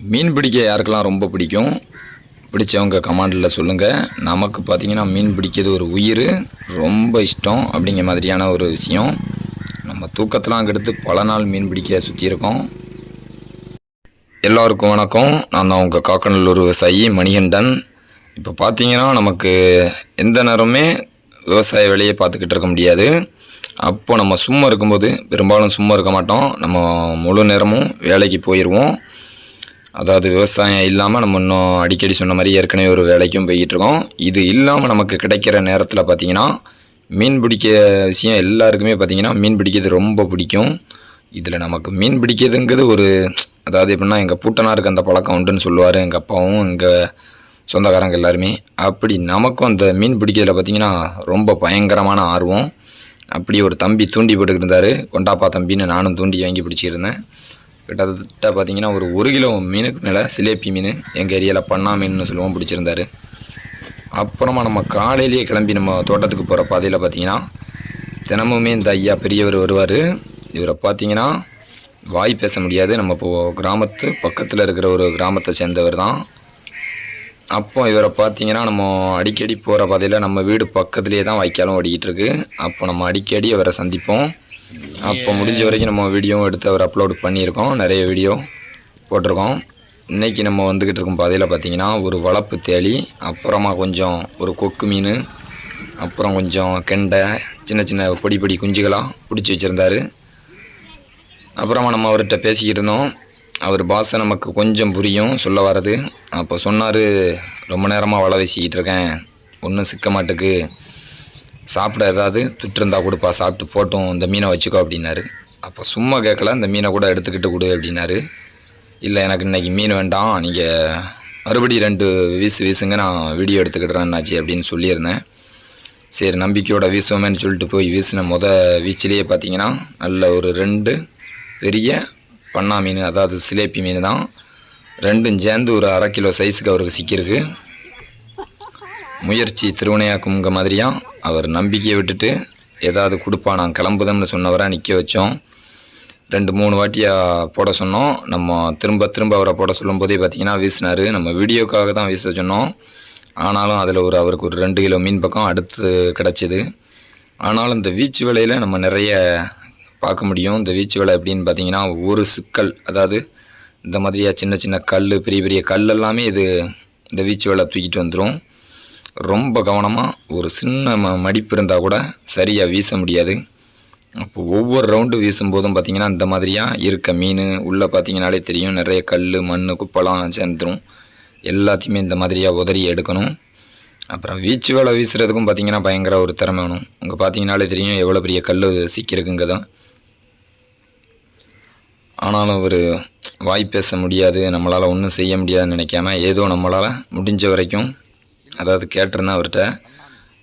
மீன் பிடிக்க யாருக்கெல்லாம் ரொம்ப பிடிக்கும் பிடிச்சவங்க கமாண்டில் சொல்லுங்கள் நமக்கு பார்த்தீங்கன்னா மீன் பிடிக்கிறது ஒரு உயிர் ரொம்ப இஷ்டம் அப்படிங்கிற மாதிரியான ஒரு விஷயம். நம்ம தூக்கத்தெலாம் கெடுத்து பல நாள் மீன் பிடிக்க சுற்றி இருக்கோம். வணக்கம். நான் தான் உங்கள் காக்கநல்லூர் விவசாயி மணிகண்டன். இப்போ பார்த்தீங்கன்னா நமக்கு எந்த நேரமே விவசாய வேலையை பார்த்துக்கிட்டு இருக்க முடியாது. அப்போ நம்ம சும்மா இருக்கும்போது பெரும்பாலும் சும்மா இருக்க மாட்டோம். நம்ம முழு நேரமும் வேலைக்கு போயிடுவோம் அதாவது விவசாயம் இல்லாமல் நம்ம இன்னும் அடிக்கடி சொன்ன மாதிரி ஏற்கனவே ஒரு வேலைக்கும் போய்கிட்டு இருக்கோம் இது இல்லாமல் நமக்கு கிடைக்கிற நேரத்தில் பார்த்தீங்கன்னா மீன் பிடிக்க விஷயம் எல்லாருக்குமே பார்த்தீங்கன்னா மீன் பிடிக்கிறது ரொம்ப பிடிக்கும். இதில் நமக்கு மீன் பிடிக்கிறதுங்கிறது ஒரு அதாவது எப்படின்னா எங்கள் பூட்டனாருக்கு அந்த பழக்கம் உண்டுன்னு சொல்லுவார் எங்கள் அப்பாவும் எங்கள் சொந்தக்காரங்க எல்லாருமே. அப்படி நமக்கும் அந்த மீன் பிடிக்கிறதுல பார்த்தீங்கன்னா ரொம்ப பயங்கரமான ஆர்வம். அப்படி ஒரு தம்பி தூண்டி போட்டுக்கிட்டு இருந்தார். கொண்டாப்பா தம்பின்னு நானும் தூண்டி வாங்கி பிடிச்சிருந்தேன் கிட்டத்தட்ட பார்த்தீங்கன்னா ஒரு ஒரு கிலோ மீனுக்கு மேலே சிலேப்பி மீன் எங்கள் ஏரியாவில் பண்ணா மீன்னு சொல்லுவோம் பிடிச்சிருந்தாரு. அப்புறமா நம்ம காலையிலேயே கிளம்பி நம்ம தோட்டத்துக்கு போகிற பாதையில் பார்த்தீங்கன்னா தினமுமே இந்த ஐயா பெரியவர் வருவார். இவரை பார்த்தீங்கன்னா வாய் பேச முடியாது. நம்ம இப்போ கிராமத்து பக்கத்தில் இருக்கிற ஒரு கிராமத்தை சேர்ந்தவர் தான். அப்போ இவரை பார்த்தீங்கன்னா நம்ம அடிக்கடி போகிற பாதையில் நம்ம வீடு பக்கத்துலேயே தான் வாய்க்காலும் ஓடிக்கிட்டு இருக்கு. அப்போ நம்ம அடிக்கடி அவரை சந்திப்போம். அப்போ முடிஞ்ச வரைக்கும் நம்ம வீடியோவும் எடுத்து அவர் அப்லோட் பண்ணியிருக்கோம். நிறைய வீடியோ போட்டிருக்கோம். இன்றைக்கி நம்ம வந்துக்கிட்டு இருக்கும் பாதையில் பார்த்தீங்கன்னா ஒரு வளப்பு தேளி அப்புறமா கொஞ்சம் ஒரு கொக்கு மீன் அப்புறம் கொஞ்சம் கெண்டை சின்ன சின்ன பொடி பொடி குஞ்சுகளாக பிடிச்சி வச்சுருந்தார். அப்புறமா நம்ம அவர்கிட்ட பேசிக்கிட்டு இருந்தோம். அவர் பாஷை நமக்கு கொஞ்சம் புரியும் சொல்ல வர்றது. அப்போ சொன்னார் ரொம்ப நேரமாக வலை வீசிக்கிட்டு இருக்கேன். ஒன்றும் சிக்க மாட்டுக்கு. சாப்பிட ஏதாவது துட்டு கொடுப்பா சாப்பிட்டு போட்டும் இந்த மீனை வச்சுக்கோ அப்படின்னாரு. அப்போ சும்மா கேட்கல இந்த மீனை கூட எடுத்துக்கிட்டு கொடு அப்படின்னாரு. இல்லை எனக்கு இன்றைக்கி மீன் வேண்டாம் நீங்கள் மறுபடியும் ரெண்டு வீசு வீசுங்க நான் வீடியோ எடுத்துக்கிட்டுறேன்னாச்சு அப்படின்னு சொல்லியிருந்தேன். சரி நம்பிக்கையோட வீசுவோமேன்னு சொல்லிட்டு போய் வீசின முத வீச்சிலேயே பார்த்தீங்கன்னா நல்ல ஒரு ரெண்டு பெரிய பண்ணா மீன் அதாவது சிலேப்பி மீன் தான். ரெண்டும் சேர்ந்து ஒரு அரை கிலோ சைஸுக்கு அவருக்கு சிக்கியிருக்கு. முயற்சி திருவினையாக்குங்க மாதிரியா? அவர் நம்பிக்கையை விட்டுட்டு ஏதாவது கொடுப்பா நான் கிளம்புதம்னு சொன்னவராக நிற்க வச்சோம். ரெண்டு மூணு வாட்டியாக போட சொன்னோம். நம்ம திரும்ப திரும்ப அவரை போட சொல்லும்போதே பார்த்தீங்கன்னா வீசினார். நம்ம வீடியோக்காக தான் வீச சொன்னோம். ஆனாலும் அதில் ஒரு அவருக்கு ஒரு ரெண்டு கிலோ மீன் பக்கம் அடுத்து கிடச்சிது. ஆனாலும் இந்த வீச்சு வேலையில் நம்ம நிறைய பார்க்க முடியும். இந்த வீச்சு வேலை எப்படின்னு பார்த்தீங்கன்னா ஒரு சிக்கல். அதாவது இந்த மாதிரியாக சின்ன சின்ன கல் பெரிய பெரிய கல் எல்லாமே இது இந்த வீச்சு வேலை தூக்கிட்டு வந்துடும் ரொம்ப கவனமாக ஒரு சின்ன ம மடிப்பு இருந்தால் கூட சரியாக வீச முடியாது. அப்போ ஒவ்வொரு ரவுண்டு வீசும்போதும் பார்த்திங்கன்னா இந்த மாதிரியாக இருக்க மீன் உள்ளே பார்த்தீங்கனாலே தெரியும். நிறைய கல் மண் குப்பெல்லாம் சேர்ந்துடும் எல்லாத்தையுமே இந்த மாதிரியாக உதறி எடுக்கணும். அப்புறம் வீச்சு வேலை வீசுகிறதுக்கும் பார்த்தீங்கன்னா பயங்கர ஒரு திறமை வேணும். அங்கே பார்த்தீங்கனாலே தெரியும் எவ்வளோ பெரிய கல் சிக்கியிருக்குங்க ஆனாலும் ஒரு வாய் பேச முடியாது. நம்மளால் ஒன்றும் செய்ய முடியாதுன்னு நினைக்காம ஏதோ நம்மளால் முடிஞ்ச வரைக்கும் அதாவது கேட்டிருந்தேன் அவர்கிட்ட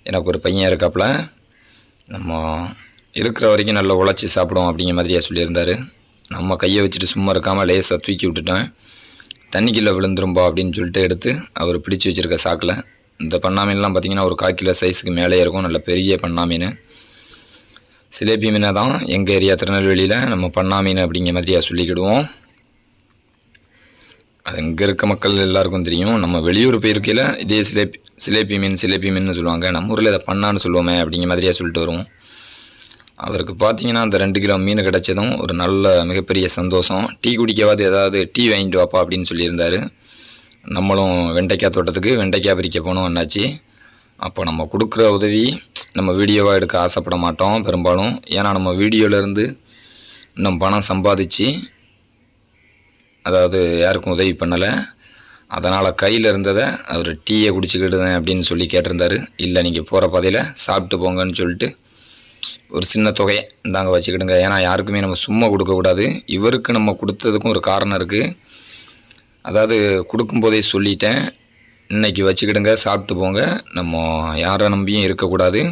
எனக்கு ஒரு பையன் இருக்காப்புல நம்ம இருக்கிற வரைக்கும் நல்லா உழைச்சி சாப்பிடுவோம் அப்படிங்கிற மாதிரியாக சொல்லியிருந்தார். நம்ம கையை வச்சுட்டு சும்மா இருக்காமல் லேசாக தூக்கி விட்டுட்டேன். தண்ணிக்குள்ளே விழுந்துரும்பா அப்படின்னு சொல்லிட்டு எடுத்து அவர் பிடிச்சி வச்சுருக்க சாக்கில் இந்த பண்ணாமீன்லாம் மீன்லாம் ஒரு கால் கிலோ சைஸுக்கு மேலே இருக்கும் நல்ல பெரிய பண்ணா மீன் சிலேபி மீனை தான் எங்கள் ஏரியா திருநெல்வேலியில் நம்ம பண்ணா மீன் அப்படிங்கிற மாதிரியாக சொல்லிக்கிடுவோம். அது இங்கே இருக்க மக்கள் எல்லாருக்கும் தெரியும். நம்ம வெளியூர் போயிருக்கையில் இதே சிலேபி சிலேபி மீன் சிலேபி மீன் சொல்லுவாங்க. நம்ம ஊரில் இதை பண்ணான்னு சொல்லுவோமே அப்படிங்கிற மாதிரியா சொல்லிட்டு வருவோம். அவருக்கு பார்த்தீங்கன்னா அந்த ரெண்டு கிலோ மீன் கிடச்சதும் ஒரு நல்ல மிகப்பெரிய சந்தோஷம். டீ குடிக்கவாது ஏதாவது டீ வாங்கிட்டு வாப்பா அப்படின்னு சொல்லியிருந்தாரு. நம்மளும் வெண்டைக்காய் தோட்டத்துக்கு வெண்டைக்காய் பறிக்க போனோம் என்னாச்சு அப்போ நம்ம கொடுக்குற உதவி நம்ம வீடியோவாக எடுக்க ஆசைப்பட மாட்டோம் பெரும்பாலும். ஏன்னா நம்ம வீடியோவிலேருந்து இன்னும் பணம் சம்பாதிச்சு அதாவது யாருக்கும் உதவி பண்ணலை. அதனால் கையில் இருந்ததை அவர் டீயை குடிச்சிக்கிடுதேன் அப்படின்னு சொல்லி கேட்டிருந்தார். இல்லை நீங்கள் போகிற பாதையில் சாப்பிட்டு போங்கன்னு சொல்லிட்டு ஒரு சின்ன தொகையை இந்தாங்க வச்சுக்கிடுங்க. ஏன்னா யாருக்குமே நம்ம சும்மா கொடுக்கக்கூடாது. இவருக்கு நம்ம கொடுத்ததுக்கும் ஒரு காரணம் இருக்குது அதாவது கொடுக்கும்போதே சொல்லிட்டேன். இன்றைக்கி வச்சுக்கிடுங்க சாப்பிட்டு போங்க. நம்ம யாரை நம்பியும் இருக்கக்கூடாது.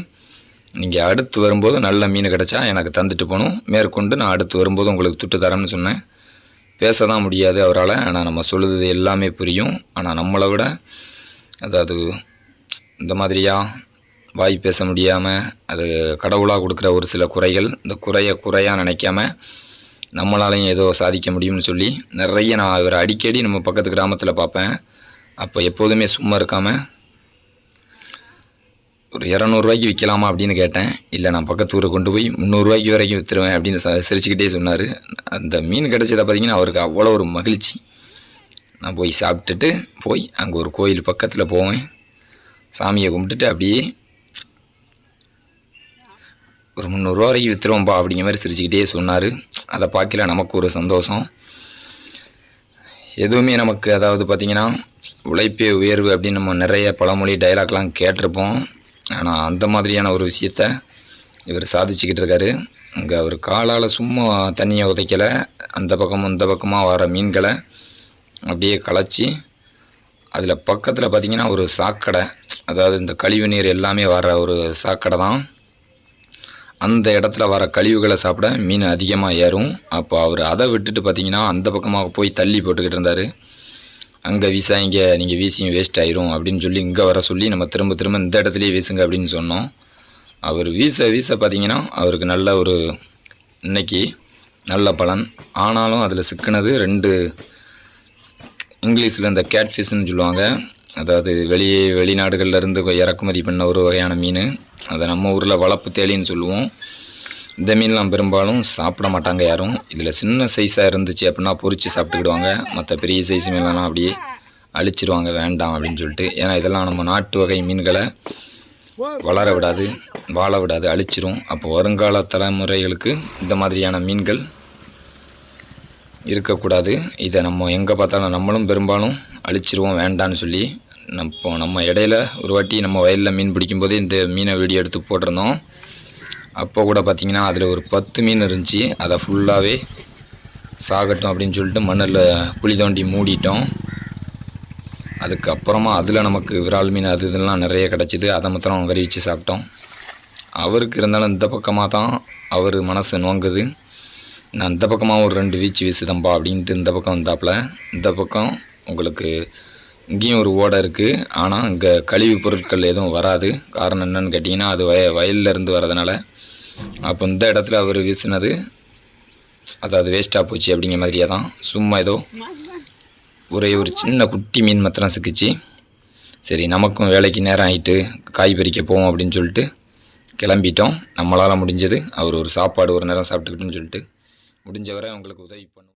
நீங்கள் அடுத்து வரும்போது நல்ல மீன் கிடச்சா எனக்கு தந்துட்டு போகணும். மேற்கொண்டு நான் அடுத்து வரும்போது உங்களுக்கு துட்டு தரேன்னு சொன்னேன். பேச தான் முடியாது அவரால். ஆனால் நம்ம சொல்லுறது எல்லாமே புரியும். ஆனால் நம்மளை விட அதாவது இந்த மாதிரியாக வாய் பேச முடியாமல் அது கடவுளாக கொடுக்குற ஒரு சில குறைகள் இந்த குறைய குறையாக நினைக்காம நம்மளாலையும் ஏதோ சாதிக்க முடியும்னு சொல்லி நிறைய நான் அவரை அடிக்கடி நம்ம பக்கத்து கிராமத்தில் பார்ப்பேன். அப்போ எப்போதுமே சும்மா இருக்காமல் ஒரு இரநூறுவாய்க்கு விற்கலாமா அப்படின்னு கேட்டேன். இல்லை நான் பக்கத்து ஊரை கொண்டு போய் முந்நூறுரூவாய்க்கு வரைக்கும் விற்றுருவேன் அப்படின்னு ச- சிரிச்சுக்கிட்டே சொன்னார். அந்த மீன் கிடச்சதை பார்த்தீங்கன்னா அவருக்கு அவ்வளோ ஒரு மகிழ்ச்சி. நான் போய் சாப்பிட்டுட்டு போய் அங்கே ஒரு கோயில் பக்கத்தில் போவேன். சாமியை கும்பிட்டுட்டு அப்படியே ஒரு முந்நூறுரூவா வரைக்கும் விற்றுருவோம்ப்பா அப்படிங்கிற மாதிரி சிரிச்சுக்கிட்டே சொன்னார். அதை பார்க்கல நமக்கு ஒரு சந்தோஷம். எதுவுமே நமக்கு அதாவது பார்த்திங்கன்னா உழைப்பே உயர்வு அப்படின்னு நம்ம நிறைய பழமொழி டைலாக்லாம் கேட்டிருப்போம். ஆனால் அந்த மாதிரியான ஒரு விஷயத்த இவர் சாதிச்சுக்கிட்டு இருக்காரு. அங்கே அவர் காலால் சும்மா தண்ணியை உதைக்கலை. அந்த பக்கமும் இந்த பக்கமாக வர மீன்களை அப்படியே களைச்சி அதில் பக்கத்தில் பார்த்திங்கன்னா ஒரு சாக்கடை. அதாவது இந்த கழிவு நீர் எல்லாமே வர ஒரு சாக்கடை தான். அந்த இடத்துல வர கழிவுகளை சாப்பிட மீன் அதிகமாக ஏறும். அப்போ அவர் அதை விட்டுட்டு பார்த்தீங்கன்னா அந்த பக்கமாக போய் தள்ளி போட்டுக்கிட்டு இருந்தார். அங்கே வீசா இங்கே நீங்கள் வீசியும் வேஸ்ட் ஆயிரும் அப்படின்னு சொல்லி இங்கே வர சொல்லி நம்ம திரும்ப திரும்ப இந்த இடத்துலையே வீசுங்க அப்படின்னு சொன்னோம். அவர் வீச வீச பார்த்தீங்கன்னா அவருக்கு நல்ல ஒரு இன்னைக்கு நல்ல பலன். ஆனாலும் அதில் சிக்கினது ரெண்டு இங்கிலீஷில் இந்த கேட்ஃபிஷ்னு சொல்லுவாங்க. அதாவது வெளியே வெளிநாடுகள்ல இருந்து இறக்குமதி பண்ண ஒரு வகையான மீன். அதை நம்ம ஊரில் வளர்ப்பு தேலின்னு சொல்லுவோம். இந்த மீன்லாம் பெரும்பாலும் சாப்பிட மாட்டாங்க யாரும். இதில் சின்ன சைஸாக இருந்துச்சு அப்படின்னா பொறிச்சு சாப்பிட்டுக்கிடுவாங்க. மற்ற பெரிய சைஸ் மீன்லாம் அப்படியே அழிச்சிருவாங்க. வேண்டாம் அப்படின்னு சொல்லிட்டு. ஏன்னா இதெல்லாம் நம்ம நாட்டு வகை மீன்களை வளர விடாது வாழ விடாது அழிச்சிரும். அப்போ வருங்கால தலைமுறைகளுக்கு இந்த மாதிரியான மீன்கள் இருக்கக்கூடாது. இதை நம்ம எங்கே பார்த்தாலும் நம்மளும் பெரும்பாலும் அழிச்சிருவோம் வேண்டான்னு சொல்லி. நம்ம நம்ம இடையில ஒரு வாட்டி நம்ம வயலில் மீன் பிடிக்கும்போது இந்த மீனை வீடியோ எடுத்து போட்டிருந்தோம். அப்போ கூட பார்த்திங்கன்னா அதில் ஒரு பத்து மீன் இருந்துச்சு. அதை ஃபுல்லாகவே சாகட்டும் அப்படின்னு சொல்லிட்டு மண்ணில் குழி தோண்டி மூடிட்டோம். அதுக்கப்புறமா அதில் நமக்கு விரால் மீன் அது இதெல்லாம் நிறைய கிடச்சிது. அதை மாத்திரம் கறி வச்சு சாப்பிட்டோம். அவருக்கு இருந்தாலும் இந்த பக்கமாக தான் அவர் மனசு நோங்குது. நான் இந்த பக்கமாக ஒரு ரெண்டு வீச்சு வீசுதம்பா அப்படின்ட்டு இந்த பக்கம் வந்தாப்புல. இந்த பக்கம் உங்களுக்கு இங்கேயும் ஒரு ஓடை இருக்குது ஆனால் இங்கே கழிவு பொருட்கள் எதுவும் வராது. காரணம் என்னன்னு கேட்டிங்கன்னா அது வய வயல்லேருந்து வரதுனால அப்போ இந்த இடத்துல அவர் வீசினது அதாவது வேஸ்ட்டாக போச்சு அப்படிங்கிற மாதிரியே தான். சும்மா ஏதோ ஒரே ஒரு சின்ன குட்டி மீன் மாத்திரம் சிக்கிச்சு. சரி நமக்கும் வேலைக்கு நேரம் ஆகிட்டு காய் பறிக்க போவோம் அப்படின்னு சொல்லிட்டு கிளம்பிட்டோம். நம்மளால் முடிஞ்சது. அவர் ஒரு சாப்பாடு ஒரு நேரம் சாப்பிட்டுக்கிட்டுன்னு சொல்லிட்டு முடிஞ்சவரை உங்களுக்கு உதவி பண்ணும்